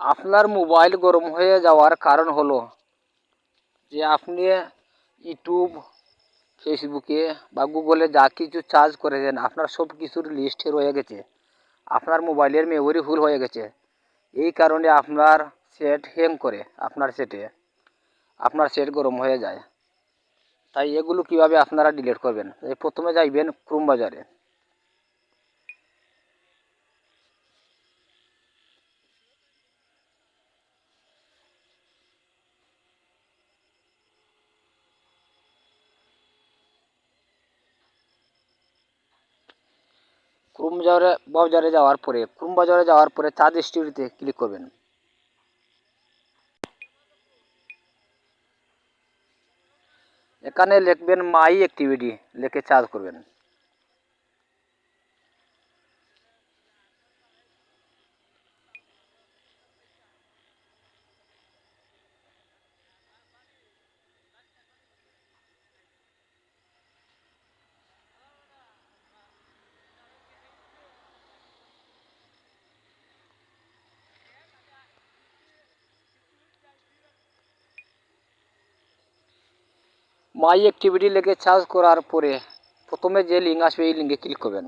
আপনার মোবাইল গরম হয়ে যাওয়ার কারণ হলো যে আপনি ইউটিউব, ফেসবুকে বা গুগলে যা কিছু চার্জ করেছেন, আপনার সব কিছুর লিস্ট রয়ে গেছে। আপনার মোবাইলের মেমোরি ফুল হয়ে গেছে। এই কারণে আপনার সেট হ্যাং করে, আপনার সেটে আপনার সেট গরম হয়ে যায়। তাই এগুলো কীভাবে আপনারা ডিলিট করবেন? এই প্রথমে যাইবেন ক্রোম বাজারে। ক্রোম বাজারে বাজারে যাওয়ার পরে ক্রোম বাজারে যাওয়ার পরে চার্জ স্টোরিতে ক্লিক করবেন। এখানে লিখবেন মাই অ্যাক্টিভিটি লিখে চার্জ করবেন। মাই অ্যাক্টিভিটি লেগে চার্জ করার পরে প্রথমে যে লিঙ্ক আসবে, এই লিঙ্কে ক্লিক করবেন।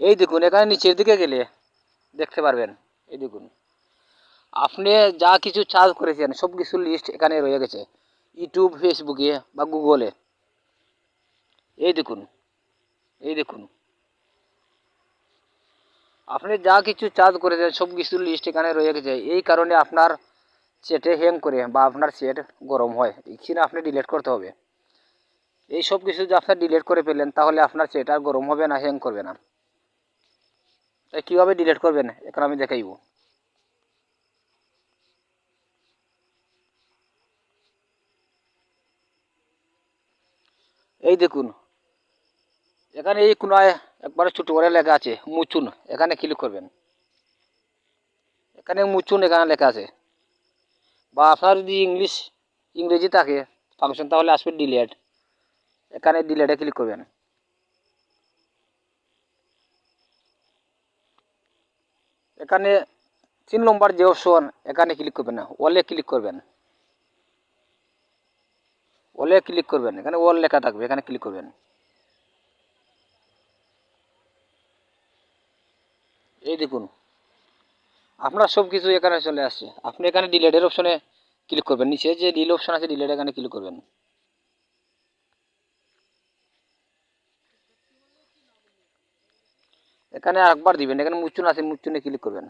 এই দেখুন, এখানে নিচের দিকে গেলে দেখতে পারবেন, এই দেখুন। আপনি যা কিছু চার্জ করেছেন, সব কিছুর লিস্ট এখানে রয়ে গেছে। ইউটিউব ফেসবুকে বা গুগলে এই দেখুন এই দেখুন। আপনি যা কিছু চার্জ করেছেন, সব কিছুর লিস্ট এখানে রয়ে গেছে। এই কারণে আপনার চেটে হ্যাং করে বা আপনার চেট গরম হয়। এখানে আপনি ডিলিট করতে হবে। এই সব কিছু যদি আপনার ডিলিট করে ফেলেন, তাহলে আপনার চেট আর গরম হবে না হ্যাং করবে না। তাই কীভাবে ডিলেট করবেন? এখন আমি দেখাইব। এই দেখুন এখানে এই কোনায় একবারে ছোটো করে লেখা আছে, মুচুন। এখানে ক্লিক করবেন। এখানে মুচুন এখানে লেখা আছে। বা আপনার যদি ইংলিশ, ইংরেজি থাকে ফাংশন তাহলে আসবে ডিলেট এখানে ডিলেটে ক্লিক করবেন। এখানে তিন নম্বর যে অপশন এখানে ক্লিক করবেন না। ওয়ালে ক্লিক করবেন। ওয়ালে ক্লিক করবেন। এখানে ওয়াল লেখা থাকবে, এখানে ক্লিক করবেন। এই দেখুন, আপনার সব কিছু এখানে চলে আসছে। আপনি এখানে ডিলেটের অপশনে ক্লিক করবেন। নিচে যে ডিল অপশন আছে ডিলেট এখানে ক্লিক করবেন। এখানে একবার দিবেন, এখানে মুচুন আছে, মুচুনে ক্লিক করবেন।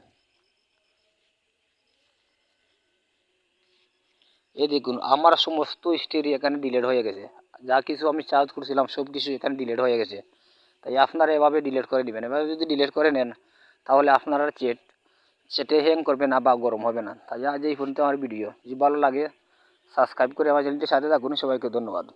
এই দেখুন, আমার সমস্ত স্টোরি এখানে ডিলেট হয়ে গেছে। যা কিছু আমি চার্জ করছিলাম সব কিছু এখানে ডিলেট হয়ে গেছে। তাই আপনারা এভাবে ডিলেট করে দিবেন। এভাবে যদি ডিলেট করে নেন তাহলে আপনারা চেট, চেটে হ্যাং করবে না বা গরম হবে না। তাই আজ এই পর্যন্ত আমার ভিডিও যদি ভালো লাগে সাবস্ক্রাইব করে আমার চ্যানেলটির সাথে থাকুন। সবাইকে ধন্যবাদ।